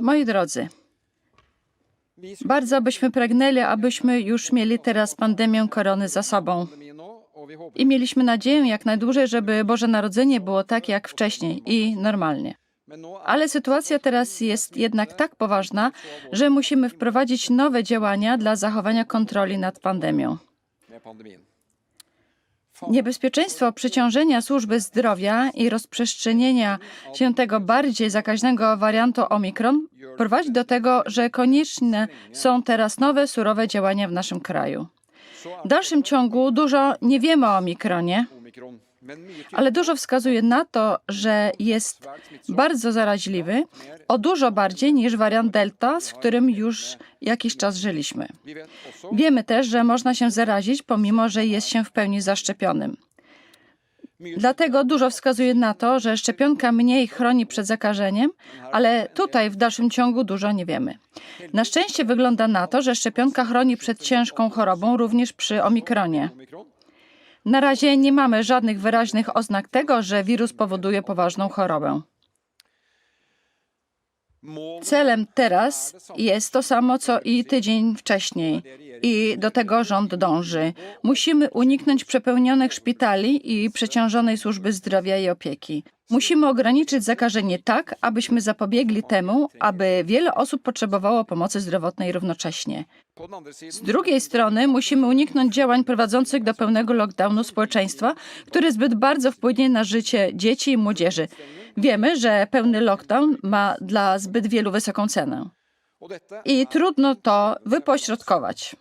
Moi drodzy, bardzo byśmy pragnęli, abyśmy już mieli teraz pandemię korony za sobą. I mieliśmy nadzieję jak najdłużej, żeby Boże Narodzenie było tak jak wcześniej i normalnie. Ale sytuacja teraz jest jednak tak poważna, że musimy wprowadzić nowe działania dla zachowania kontroli nad pandemią. Niebezpieczeństwo przeciążenia służby zdrowia i rozprzestrzenienia się tego bardziej zakaźnego wariantu Omikron prowadzi do tego, że konieczne są teraz nowe, surowe działania w naszym kraju. W dalszym ciągu dużo nie wiemy o Omikronie, ale dużo wskazuje na to, że jest bardzo zaraźliwy, o dużo bardziej niż wariant Delta, z którym już jakiś czas żyliśmy. Wiemy też, że można się zarazić, pomimo że jest się w pełni zaszczepionym. Dlatego dużo wskazuje na to, że szczepionka mniej chroni przed zakażeniem, ale tutaj w dalszym ciągu dużo nie wiemy. Na szczęście wygląda na to, że szczepionka chroni przed ciężką chorobą również przy omikronie. Na razie nie mamy żadnych wyraźnych oznak tego, że wirus powoduje poważną chorobę. Celem teraz jest to samo, co i tydzień wcześniej. I do tego rząd dąży. Musimy uniknąć przepełnionych szpitali i przeciążonej służby zdrowia i opieki. Musimy ograniczyć zakażenie tak, abyśmy zapobiegli temu, aby wiele osób potrzebowało pomocy zdrowotnej równocześnie. Z drugiej strony musimy uniknąć działań prowadzących do pełnego lockdownu społeczeństwa, który zbyt bardzo wpłynie na życie dzieci i młodzieży. Wiemy, że pełny lockdown ma dla zbyt wielu wysoką cenę. I trudno to wypośrodkować.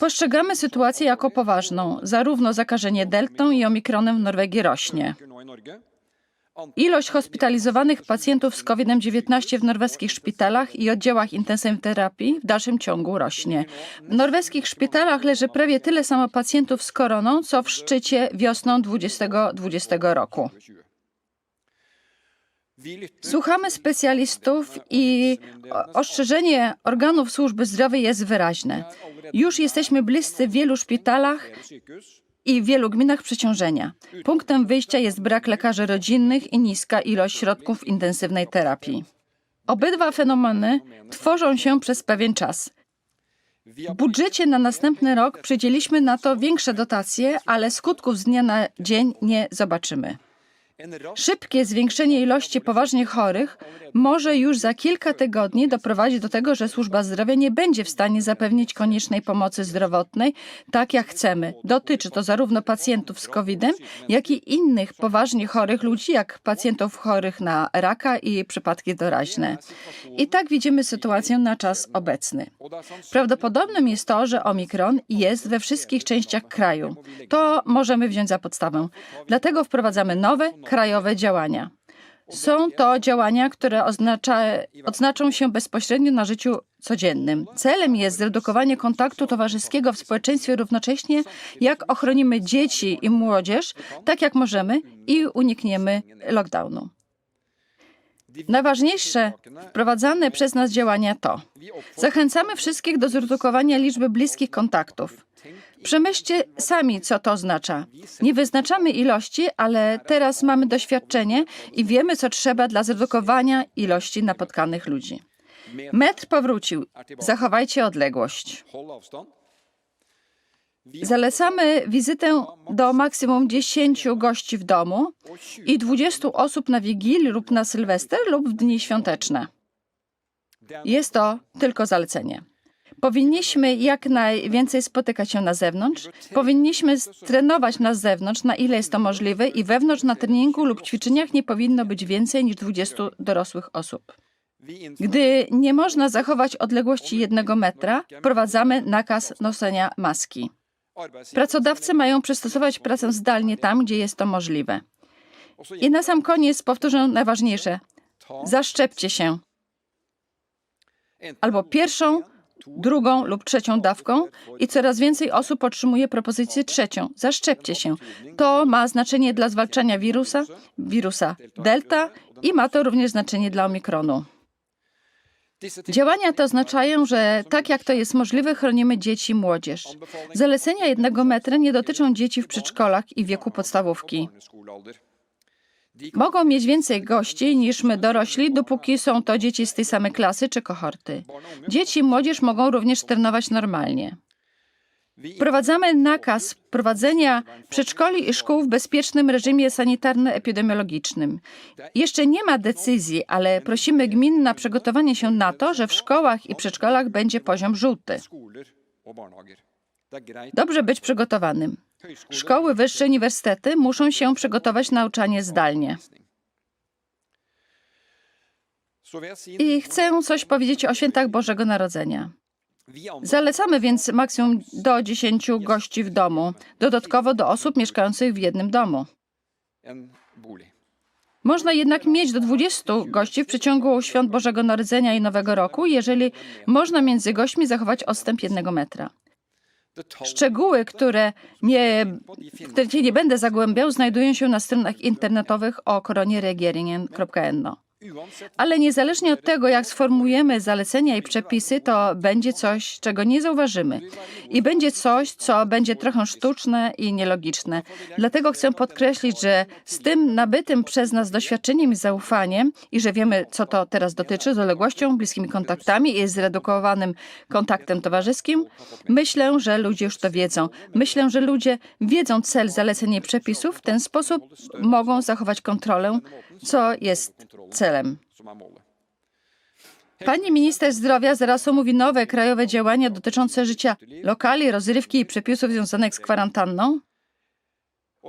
Postrzegamy sytuację jako poważną. Zarówno zakażenie deltą i omikronem w Norwegii rośnie. Ilość hospitalizowanych pacjentów z COVID-19 w norweskich szpitalach i oddziałach intensywnej terapii w dalszym ciągu rośnie. W norweskich szpitalach leży prawie tyle samo pacjentów z koroną, co w szczycie wiosną 2020 roku. Słuchamy specjalistów i o- ostrzeżenie organów służby zdrowia jest wyraźne. Już jesteśmy bliscy w wielu szpitalach i w wielu gminach przeciążenia. Punktem wyjścia jest brak lekarzy rodzinnych i niska ilość środków intensywnej terapii. Obydwa fenomeny tworzą się przez pewien czas. W budżecie na następny rok przydzieliśmy na to większe dotacje, ale skutków z dnia na dzień nie zobaczymy. Szybkie zwiększenie ilości poważnie chorych może już za kilka tygodni doprowadzić do tego, że służba zdrowia nie będzie w stanie zapewnić koniecznej pomocy zdrowotnej tak jak chcemy. Dotyczy to zarówno pacjentów z COVID-em, jak i innych poważnie chorych ludzi, jak pacjentów chorych na raka i przypadki doraźne. I tak widzimy sytuację na czas obecny. Prawdopodobnym jest to, że omikron jest we wszystkich częściach kraju. To możemy wziąć za podstawę. Dlatego wprowadzamy nowe, krajowe działania. Są to działania, które oznacza, odznaczą się bezpośrednio na życiu codziennym. Celem jest zredukowanie kontaktu towarzyskiego w społeczeństwie równocześnie, jak ochronimy dzieci i młodzież, tak jak możemy i unikniemy lockdownu. Najważniejsze wprowadzane przez nas działania to zachęcamy wszystkich do zredukowania liczby bliskich kontaktów. Przemyślcie sami, co to oznacza. Nie wyznaczamy ilości, ale teraz mamy doświadczenie i wiemy, co trzeba dla zredukowania ilości napotkanych ludzi. Metr powrócił. Zachowajcie odległość. Zalecamy wizytę do maksimum 10 gości w domu i 20 osób na Wigilię lub na Sylwester lub w dni świąteczne. Jest to tylko zalecenie. Powinniśmy jak najwięcej spotykać się na zewnątrz. Powinniśmy trenować na zewnątrz, na ile jest to możliwe, i wewnątrz na treningu lub ćwiczeniach nie powinno być więcej niż 20 dorosłych osób. Gdy nie można zachować odległości jednego metra, wprowadzamy nakaz noszenia maski. Pracodawcy mają przystosować pracę zdalnie tam, gdzie jest to możliwe. I na sam koniec powtórzę najważniejsze. Zaszczepcie się albo pierwszą, drugą lub trzecią dawką i coraz więcej osób otrzymuje propozycję trzecią. Zaszczepcie się. To ma znaczenie dla zwalczania wirusa, wirusa Delta i ma to również znaczenie dla Omikronu. Działania te oznaczają, że tak jak to jest możliwe, chronimy dzieci i młodzież. Zalecenia jednego metra nie dotyczą dzieci w przedszkolach i wieku podstawówki. Mogą mieć więcej gości niż my dorośli, dopóki są to dzieci z tej samej klasy czy kohorty. Dzieci i młodzież mogą również trenować normalnie. Wprowadzamy nakaz prowadzenia przedszkoli i szkół w bezpiecznym reżimie sanitarno-epidemiologicznym. Jeszcze nie ma decyzji, ale prosimy gmin na przygotowanie się na to, że w szkołach i przedszkolach będzie poziom żółty. Dobrze być przygotowanym. Szkoły wyższe, uniwersytety muszą się przygotować na nauczanie zdalnie. I chcę coś powiedzieć o świętach Bożego Narodzenia. Zalecamy więc maksimum do 10 gości w domu, dodatkowo do osób mieszkających w jednym domu. Można jednak mieć do 20 gości w przeciągu świąt Bożego Narodzenia i Nowego Roku, jeżeli można między gośćmi zachować odstęp jednego metra. Szczegóły, które nie, które nie będę zagłębiał, znajdują się na stronach internetowych o koronie regeringen.no. Ale niezależnie od tego, jak sformułujemy zalecenia i przepisy, to będzie coś, czego nie zauważymy. I będzie coś, co będzie trochę sztuczne i nielogiczne. Dlatego chcę podkreślić, że z tym nabytym przez nas doświadczeniem i zaufaniem, i że wiemy, co to teraz dotyczy, z uległością, bliskimi kontaktami i zredukowanym kontaktem towarzyskim, myślę, że ludzie już to wiedzą. Myślę, że ludzie wiedzą cel zaleceń i przepisów. W ten sposób mogą zachować kontrolę, co jest celem. Pani minister zdrowia zaraz omówi nowe krajowe działania dotyczące życia lokali, rozrywki i przepisów związanych z kwarantanną.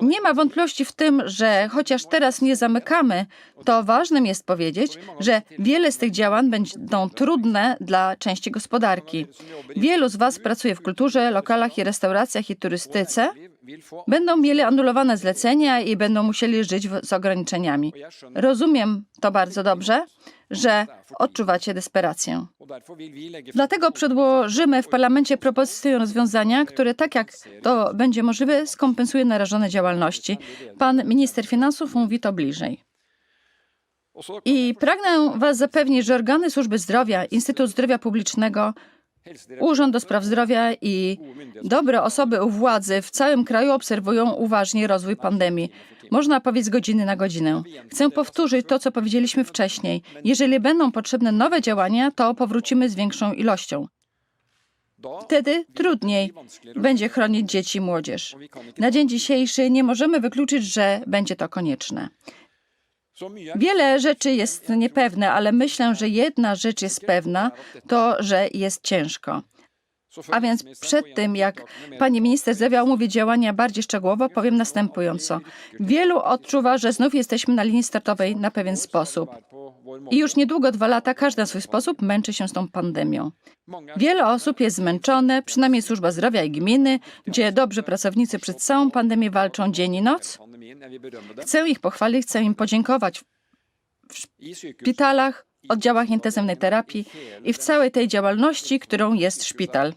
Nie ma wątpliwości w tym, że chociaż teraz nie zamykamy, to ważnym jest powiedzieć, że wiele z tych działań będą trudne dla części gospodarki. Wielu z Was pracuje w kulturze, lokalach i restauracjach i turystyce. Będą mieli anulowane zlecenia i będą musieli żyć w, z ograniczeniami. Rozumiem to bardzo dobrze, że odczuwacie desperację. Dlatego przedłożymy w parlamencie propozycję rozwiązania, które tak jak to będzie możliwe, skompensuje narażone działalności. Pan minister finansów mówi to bliżej. I pragnę Was zapewnić, że organy służby zdrowia, Instytut Zdrowia Publicznego, Urząd do Spraw Zdrowia i dobre osoby u władzy w całym kraju obserwują uważnie rozwój pandemii. Można powiedzieć godziny na godzinę. Chcę powtórzyć to, co powiedzieliśmy wcześniej. Jeżeli będą potrzebne nowe działania, to powrócimy z większą ilością. Wtedy trudniej będzie chronić dzieci i młodzież. Na dzień dzisiejszy nie możemy wykluczyć, że będzie to konieczne. Wiele rzeczy jest niepewne, ale myślę, że jedna rzecz jest pewna, to, że jest ciężko. A więc przed tym, jak pani minister zdrowia omówi działania bardziej szczegółowo, powiem następująco. Wielu odczuwa, że znów jesteśmy na linii startowej na pewien sposób. I już niedługo dwa lata każdy na swój sposób męczy się z tą pandemią. Wiele osób jest zmęczone, przynajmniej służba zdrowia i gminy, gdzie dobrzy pracownicy przed całą pandemię walczą dzień i noc. Chcę ich pochwalić, chcę im podziękować w szpitalach, oddziałach intensywnej terapii i w całej tej działalności, którą jest szpital.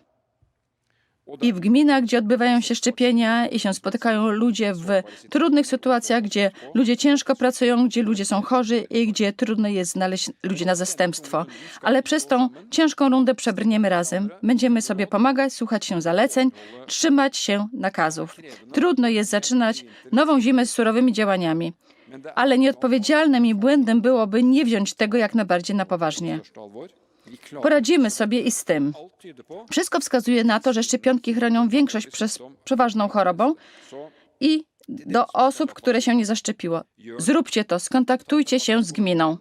I w gminach, gdzie odbywają się szczepienia i się spotykają ludzie w trudnych sytuacjach, gdzie ludzie ciężko pracują, gdzie ludzie są chorzy i gdzie trudno jest znaleźć ludzi na zastępstwo. Ale przez tą ciężką rundę przebrniemy razem. Będziemy sobie pomagać, słuchać się zaleceń, trzymać się nakazów. Trudno jest zaczynać nową zimę z surowymi działaniami. Ale nieodpowiedzialnym i błędem byłoby nie wziąć tego jak najbardziej na poważnie. Poradzimy sobie i z tym. Wszystko wskazuje na to, że szczepionki chronią większość przez przeważną chorobą i do osób, które się nie zaszczepiło. Zróbcie to, skontaktujcie się z gminą.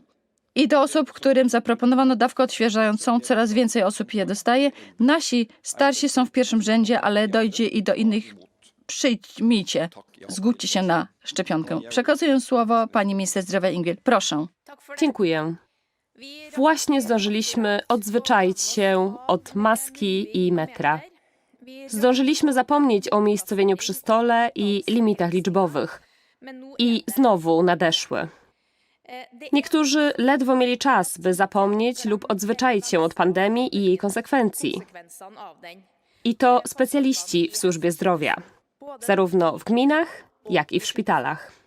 I do osób, którym zaproponowano dawkę odświeżającą, coraz więcej osób je dostaje. Nasi starsi są w pierwszym rzędzie, ale dojdzie i do innych. Przyjmijcie, zgódźcie się na szczepionkę. Przekazuję słowo pani minister zdrowia Ingrid. Proszę. Dziękuję. Właśnie zdążyliśmy odzwyczaić się od maski i metra. Zdążyliśmy zapomnieć o umiejscowieniu przy stole i limitach liczbowych. I znowu nadeszły. Niektórzy ledwo mieli czas, by zapomnieć lub odzwyczaić się od pandemii i jej konsekwencji. I to specjaliści w służbie zdrowia, zarówno w gminach, jak i w szpitalach.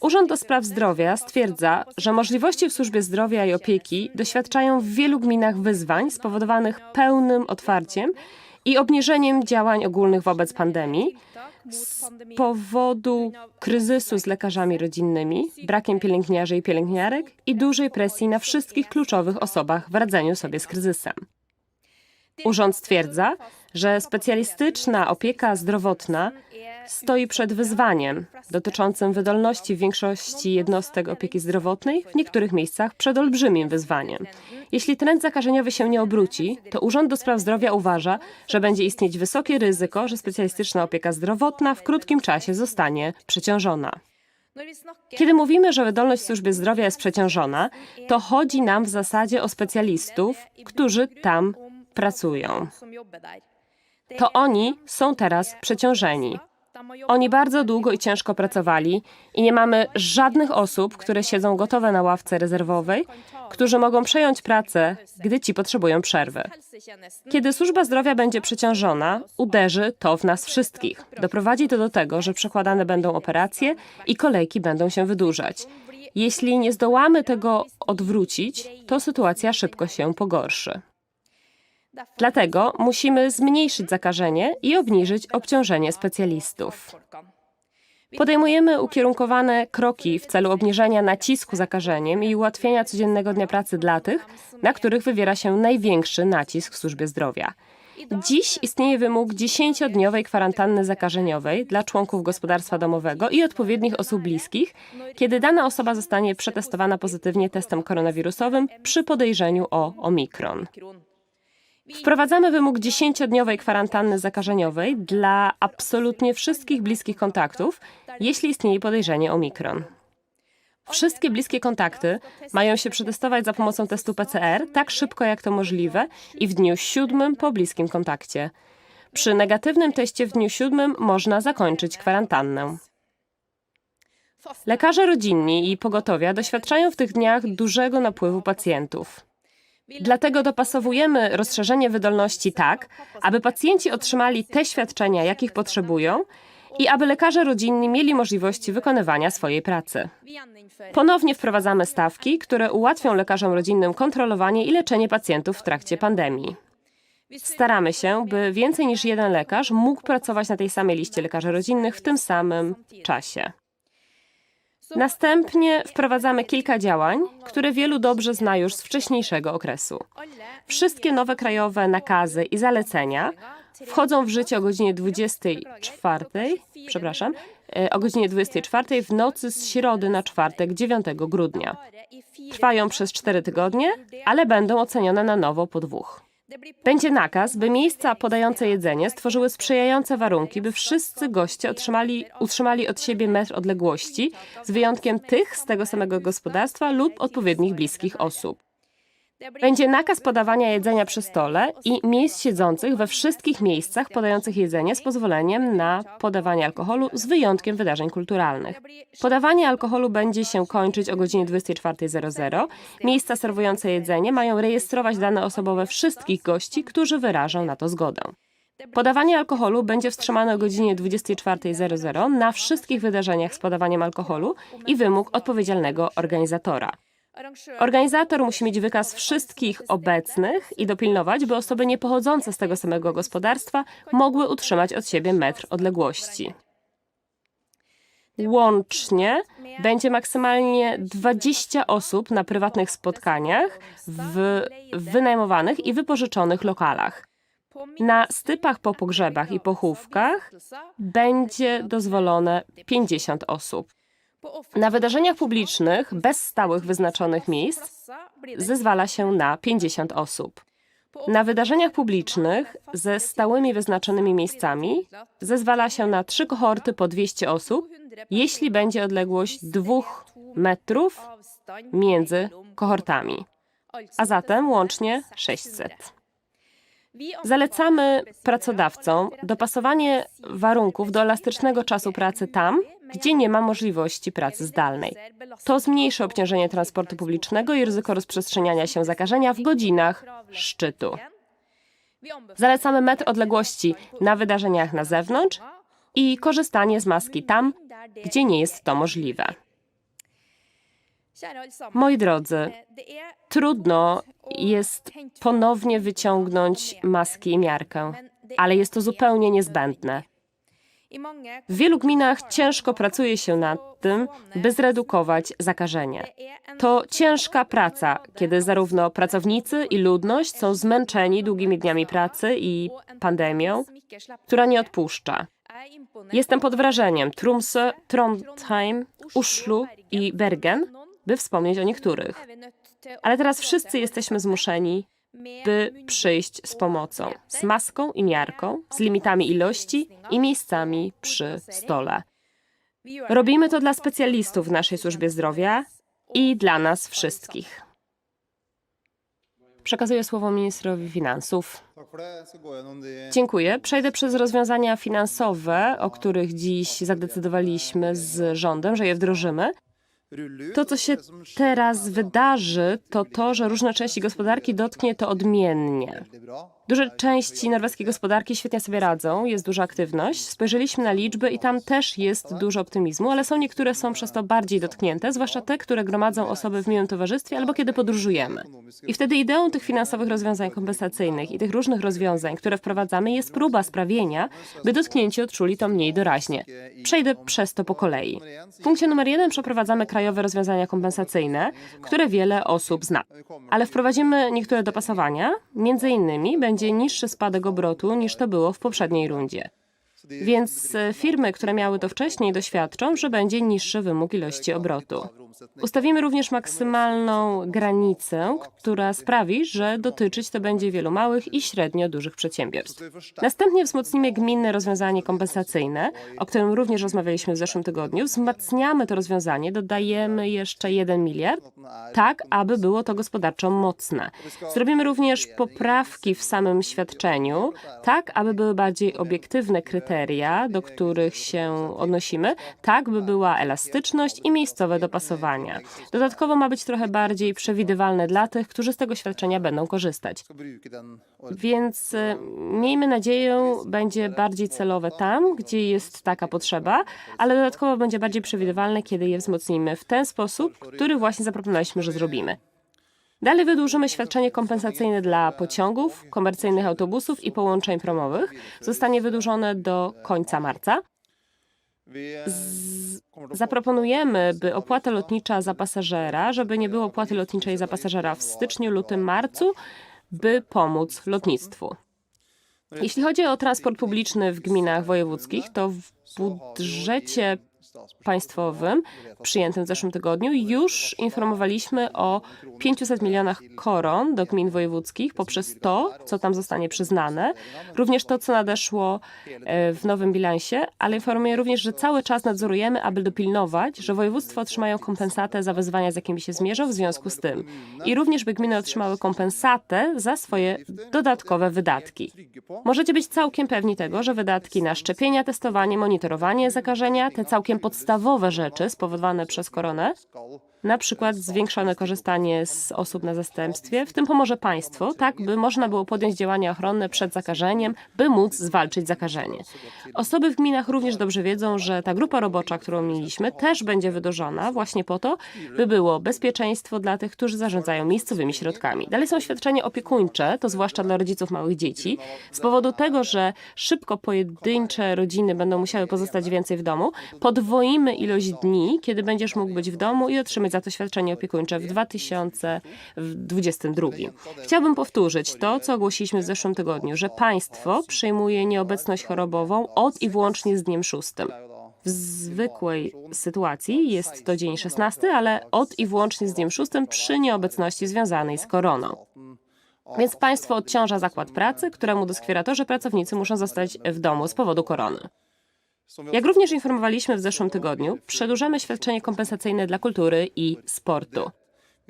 Urząd do Spraw Zdrowia stwierdza, że możliwości w służbie zdrowia i opieki doświadczają w wielu gminach wyzwań spowodowanych pełnym otwarciem i obniżeniem działań ogólnych wobec pandemii z powodu kryzysu z lekarzami rodzinnymi, brakiem pielęgniarzy i pielęgniarek i dużej presji na wszystkich kluczowych osobach w radzeniu sobie z kryzysem. Urząd stwierdza, że specjalistyczna opieka zdrowotna stoi przed wyzwaniem dotyczącym wydolności większości jednostek opieki zdrowotnej, w niektórych miejscach przed olbrzymim wyzwaniem. Jeśli trend zakażeniowy się nie obróci, to Urząd do Spraw Zdrowia uważa, że będzie istnieć wysokie ryzyko, że specjalistyczna opieka zdrowotna w krótkim czasie zostanie przeciążona. Kiedy mówimy, że wydolność w służbie zdrowia jest przeciążona, to chodzi nam w zasadzie o specjalistów, którzy tam pracują. To oni są teraz przeciążeni. Oni bardzo długo i ciężko pracowali i nie mamy żadnych osób, które siedzą gotowe na ławce rezerwowej, którzy mogą przejąć pracę, gdy ci potrzebują przerwy. Kiedy służba zdrowia będzie przeciążona, uderzy to w nas wszystkich. Doprowadzi to do tego, że przekładane będą operacje i kolejki będą się wydłużać. Jeśli nie zdołamy tego odwrócić, to sytuacja szybko się pogorszy. Dlatego musimy zmniejszyć zakażenie i obniżyć obciążenie specjalistów. Podejmujemy ukierunkowane kroki w celu obniżenia nacisku zakażeniem i ułatwienia codziennego dnia pracy dla tych, na których wywiera się największy nacisk w służbie zdrowia. Dziś istnieje wymóg 10-dniowej kwarantanny zakażeniowej dla członków gospodarstwa domowego i odpowiednich osób bliskich, kiedy dana osoba zostanie przetestowana pozytywnie testem koronawirusowym przy podejrzeniu o omikron. Wprowadzamy wymóg 10-dniowej kwarantanny zakażeniowej dla absolutnie wszystkich bliskich kontaktów, jeśli istnieje podejrzenie omikron. Wszystkie bliskie kontakty mają się przetestować za pomocą testu PCR tak szybko jak to możliwe i w dniu siódmym po bliskim kontakcie. Przy negatywnym teście w dniu siódmym można zakończyć kwarantannę. Lekarze rodzinni i pogotowia doświadczają w tych dniach dużego napływu pacjentów. Dlatego dopasowujemy rozszerzenie wydolności tak, aby pacjenci otrzymali te świadczenia, jakich potrzebują i aby lekarze rodzinni mieli możliwości wykonywania swojej pracy. Ponownie wprowadzamy stawki, które ułatwią lekarzom rodzinnym kontrolowanie i leczenie pacjentów w trakcie pandemii. Staramy się, by więcej niż jeden lekarz mógł pracować na tej samej liście lekarzy rodzinnych w tym samym czasie. Następnie wprowadzamy kilka działań, które wielu dobrze zna już z wcześniejszego okresu. Wszystkie nowe krajowe nakazy i zalecenia wchodzą w życie o godzinie 24, przepraszam, e, o godzinie 24 w nocy z środy na czwartek 9 grudnia. Trwają przez 4 tygodnie, ale będą ocenione na nowo po dwóch. Będzie nakaz, by miejsca podające jedzenie stworzyły sprzyjające warunki, by wszyscy goście otrzymali, utrzymali od siebie metr odległości, z wyjątkiem tych z tego samego gospodarstwa lub odpowiednich bliskich osób. Będzie nakaz podawania jedzenia przy stole i miejsc siedzących we wszystkich miejscach podających jedzenie z pozwoleniem na podawanie alkoholu z wyjątkiem wydarzeń kulturalnych. Podawanie alkoholu będzie się kończyć o godzinie 24.00. Miejsca serwujące jedzenie mają rejestrować dane osobowe wszystkich gości, którzy wyrażą na to zgodę. Podawanie alkoholu będzie wstrzymane o godzinie 24.00 na wszystkich wydarzeniach z podawaniem alkoholu i wymóg odpowiedzialnego organizatora. Organizator musi mieć wykaz wszystkich obecnych i dopilnować, by osoby niepochodzące z tego samego gospodarstwa mogły utrzymać od siebie metr odległości. Łącznie będzie maksymalnie 20 osób na prywatnych spotkaniach w wynajmowanych i wypożyczonych lokalach. Na stypach po pogrzebach i pochówkach będzie dozwolone 50 osób. Na wydarzeniach publicznych bez stałych wyznaczonych miejsc zezwala się na 50 osób. Na wydarzeniach publicznych ze stałymi wyznaczonymi miejscami zezwala się na trzy kohorty po 200 osób, jeśli będzie odległość 2 metrów między kohortami, a zatem łącznie 600. Zalecamy pracodawcom dopasowanie warunków do elastycznego czasu pracy tam, gdzie nie ma możliwości pracy zdalnej. To zmniejszy obciążenie transportu publicznego i ryzyko rozprzestrzeniania się zakażenia w godzinach szczytu. Zalecamy metr odległości na wydarzeniach na zewnątrz i korzystanie z maski tam, gdzie nie jest to możliwe. Moi drodzy, trudno jest ponownie wyciągnąć maski i miarkę. ale jest to zupełnie niezbędne. W wielu gminach ciężko pracuje się nad tym, by zredukować zakażenie. To ciężka praca, kiedy zarówno pracownicy i ludność są zmęczeni długimi dniami pracy i pandemią, która nie odpuszcza. Jestem pod wrażeniem Tromsø, Trondheim, Oslo i Bergen, by wspomnieć o niektórych. Ale teraz wszyscy jesteśmy zmuszeni, by przyjść z pomocą, z maską i miarką, z limitami ilości i miejscami przy stole. Robimy to dla specjalistów w naszej służbie zdrowia i dla nas wszystkich. Przekazuję słowo ministrowi finansów. Dziękuję. Przejdę przez rozwiązania finansowe, o których dziś zadecydowaliśmy z rządem, że je wdrożymy. To, co się teraz wydarzy, to to, że różne części gospodarki dotknie to odmiennie. Duże części norweskiej gospodarki świetnie sobie radzą, jest duża aktywność. Spojrzeliśmy na liczby i tam też jest dużo optymizmu, ale są niektóre są przez to bardziej dotknięte, zwłaszcza te, które gromadzą osoby w miłym towarzystwie albo kiedy podróżujemy. I wtedy ideą tych finansowych rozwiązań kompensacyjnych i tych różnych rozwiązań, które wprowadzamy, jest próba sprawienia, by dotknięci odczuli to mniej doraźnie. Przejdę przez to po kolei. W punkcie numer jeden przeprowadzamy krajowe rozwiązania kompensacyjne, które wiele osób zna. Ale wprowadzimy niektóre dopasowania, między innymi będzie niższy spadek obrotu niż to było w poprzedniej rundzie. Więc e, firmy, które miały to wcześniej, doświadczą, że będzie niższy wymóg ilości obrotu. Ustawimy również maksymalną granicę, która sprawi, że dotyczyć to będzie wielu małych i średnio dużych przedsiębiorstw. Następnie wzmocnimy gminne rozwiązanie kompensacyjne, o którym również rozmawialiśmy w zeszłym tygodniu. Wzmacniamy to rozwiązanie, dodajemy jeszcze 1 miliard, tak aby było to gospodarczo mocne. Zrobimy również poprawki w samym świadczeniu, tak aby były bardziej obiektywne kryteria, do których się odnosimy, tak by była elastyczność i miejscowe dopasowanie. Dodatkowo ma być trochę bardziej przewidywalne dla tych, którzy z tego świadczenia będą korzystać. Więc e, miejmy nadzieję, będzie bardziej celowe tam, gdzie jest taka potrzeba, ale dodatkowo będzie bardziej przewidywalne, kiedy je wzmocnimy w ten sposób, który właśnie zaproponowaliśmy, że zrobimy. Dalej wydłużymy świadczenie kompensacyjne dla pociągów, komercyjnych autobusów i połączeń promowych. Zostanie wydłużone do końca marca. Z... Zaproponujemy, by opłata lotnicza za pasażera, żeby nie było opłaty lotniczej za pasażera w styczniu, lutym, marcu, by pomóc lotnictwu. Jeśli chodzi o transport publiczny w gminach wojewódzkich, to w budżecie państwowym przyjętym w zeszłym tygodniu już informowaliśmy o 500 milionach koron do gmin wojewódzkich poprzez to, co tam zostanie przyznane, również to, co nadeszło e, w nowym bilansie, ale informuję również, że cały czas nadzorujemy, aby dopilnować, że województwa otrzymają kompensatę za wyzwania, z jakimi się zmierzą w związku z tym. I również, by gminy otrzymały kompensatę za swoje dodatkowe wydatki. Możecie być całkiem pewni tego, że wydatki na szczepienia, testowanie, monitorowanie zakażenia, te całkiem podstawowe rzeczy spowodowane przez koronę, na przykład zwiększone korzystanie z osób na zastępstwie, w tym pomoże państwo, tak by można było podjąć działania ochronne przed zakażeniem, by móc zwalczyć zakażenie. Osoby w gminach również dobrze wiedzą, że ta grupa robocza, którą mieliśmy, też będzie wydłużona właśnie po to, by było bezpieczeństwo dla tych, którzy zarządzają miejscowymi środkami. Dalej są świadczenia opiekuńcze, to zwłaszcza dla rodziców małych dzieci. Z powodu tego, że szybko pojedyncze rodziny będą musiały pozostać więcej w domu, podwoimy ilość dni, kiedy będziesz mógł być w domu i otrzymać za to świadczenie opiekuńcze w 2022. Chciałbym powtórzyć to, co ogłosiliśmy w zeszłym tygodniu, że państwo przyjmuje nieobecność chorobową od i wyłącznie z dniem 6. W zwykłej sytuacji jest to dzień 16, ale od i wyłącznie z dniem 6 przy nieobecności związanej z koroną. Więc państwo odciąża zakład pracy, któremu doskwiera to, że pracownicy muszą zostać w domu z powodu korony. Jak również informowaliśmy w zeszłym tygodniu, przedłużamy świadczenie kompensacyjne dla kultury i sportu.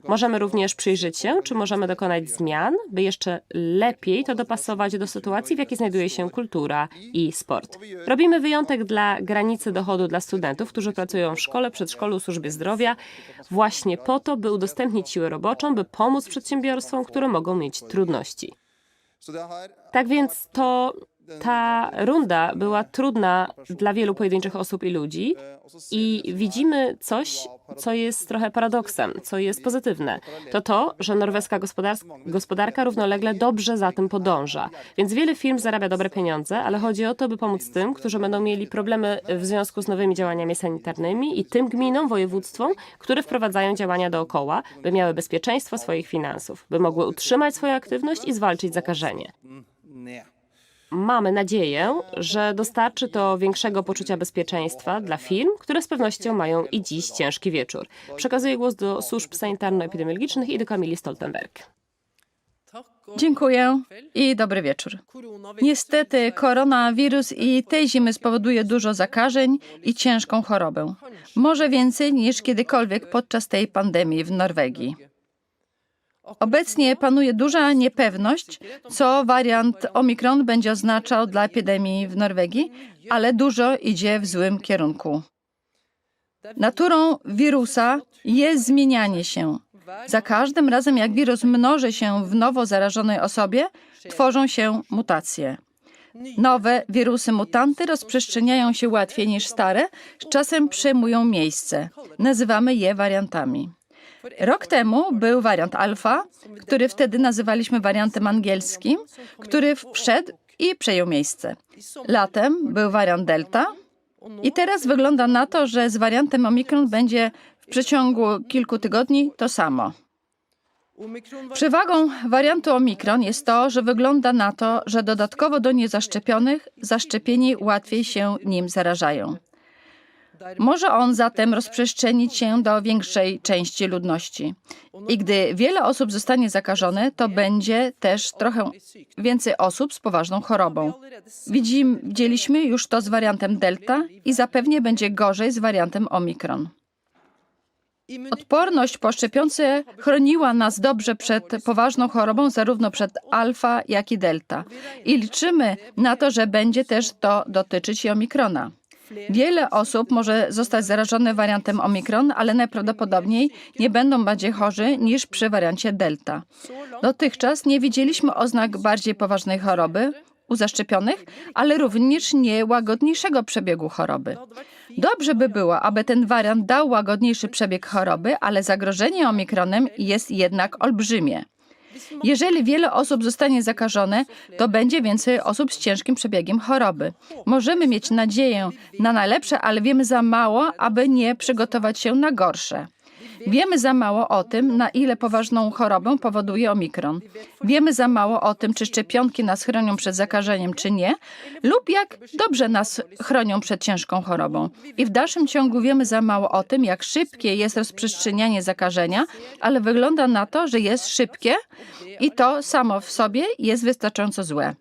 Możemy również przyjrzeć się, czy możemy dokonać zmian, by jeszcze lepiej to dopasować do sytuacji, w jakiej znajduje się kultura i sport. Robimy wyjątek dla granicy dochodu dla studentów, którzy pracują w szkole, przedszkolu, służbie zdrowia, właśnie po to, by udostępnić siłę roboczą, by pomóc przedsiębiorstwom, które mogą mieć trudności. Tak więc to Ta runda była trudna dla wielu pojedynczych osób i ludzi i widzimy coś, co jest trochę paradoksem, co jest pozytywne. To to, że norweska gospodar- gospodarka równolegle dobrze za tym podąża. Więc wiele firm zarabia dobre pieniądze, ale chodzi o to, by pomóc tym, którzy będą mieli problemy w związku z nowymi działaniami sanitarnymi i tym gminom, województwom, które wprowadzają działania dookoła, by miały bezpieczeństwo swoich finansów, by mogły utrzymać swoją aktywność i zwalczyć zakażenie. Mamy nadzieję, że dostarczy to większego poczucia bezpieczeństwa dla firm, które z pewnością mają i dziś ciężki wieczór. Przekazuję głos do służb sanitarno-epidemiologicznych i do Kamili Stoltenberg. Dziękuję i dobry wieczór. Niestety koronawirus i tej zimy spowoduje dużo zakażeń i ciężką chorobę. Może więcej niż kiedykolwiek podczas tej pandemii w Norwegii. Obecnie panuje duża niepewność, co wariant Omikron będzie oznaczał dla epidemii w Norwegii, ale dużo idzie w złym kierunku. Naturą wirusa jest zmienianie się. Za każdym razem, jak wirus mnoży się w nowo zarażonej osobie, tworzą się mutacje. Nowe wirusy mutanty rozprzestrzeniają się łatwiej niż stare, z czasem przejmują miejsce. Nazywamy je wariantami. Rok temu był wariant alfa, który wtedy nazywaliśmy wariantem angielskim, który wszedł i przejął miejsce. Latem był wariant delta i teraz wygląda na to, że z wariantem omikron będzie w przeciągu kilku tygodni to samo. Przewagą wariantu Omikron jest to, że wygląda na to, że dodatkowo do niezaszczepionych zaszczepieni łatwiej się nim zarażają. Może on zatem rozprzestrzenić się do większej części ludności. I gdy wiele osób zostanie zakażone, to będzie też trochę więcej osób z poważną chorobą. Widzieliśmy już to z wariantem Delta i zapewnie będzie gorzej z wariantem Omikron. Odporność po szczepionce chroniła nas dobrze przed poważną chorobą, zarówno przed alfa, jak i delta. I liczymy na to, że będzie też to dotyczyć i omikrona. Wiele osób może zostać zarażone wariantem omikron, ale najprawdopodobniej nie będą bardziej chorzy niż przy wariancie delta. Dotychczas nie widzieliśmy oznak bardziej poważnej choroby u zaszczepionych, ale również nie łagodniejszego przebiegu choroby. Dobrze by było, aby ten wariant dał łagodniejszy przebieg choroby, ale zagrożenie omikronem jest jednak olbrzymie. Jeżeli wiele osób zostanie zakażone, to będzie więcej osób z ciężkim przebiegiem choroby. Możemy mieć nadzieję na najlepsze, ale wiemy za mało, aby nie przygotować się na gorsze. Wiemy za mało o tym, na ile poważną chorobę powoduje omikron. Wiemy za mało o tym, czy szczepionki nas chronią przed zakażeniem, czy nie, lub jak dobrze nas chronią przed ciężką chorobą. I w dalszym ciągu wiemy za mało o tym, jak szybkie jest rozprzestrzenianie zakażenia, ale wygląda na to, że jest szybkie i to samo w sobie jest wystarczająco złe.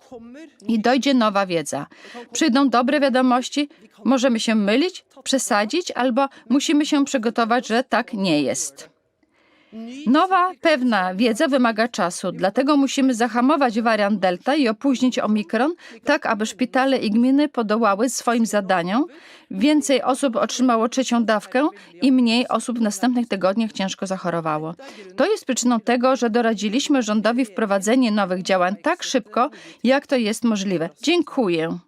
I dojdzie nowa wiedza. Przyjdą dobre wiadomości, możemy się mylić, przesadzić, albo musimy się przygotować, że tak nie jest. Nowa, pewna wiedza wymaga czasu, dlatego musimy zahamować wariant Delta i opóźnić Omikron, tak aby szpitale i gminy podołały swoim zadaniom, więcej osób otrzymało trzecią dawkę i mniej osób w następnych tygodniach ciężko zachorowało. To jest przyczyną tego, że doradziliśmy rządowi wprowadzenie nowych działań tak szybko, jak to jest możliwe. Dziękuję.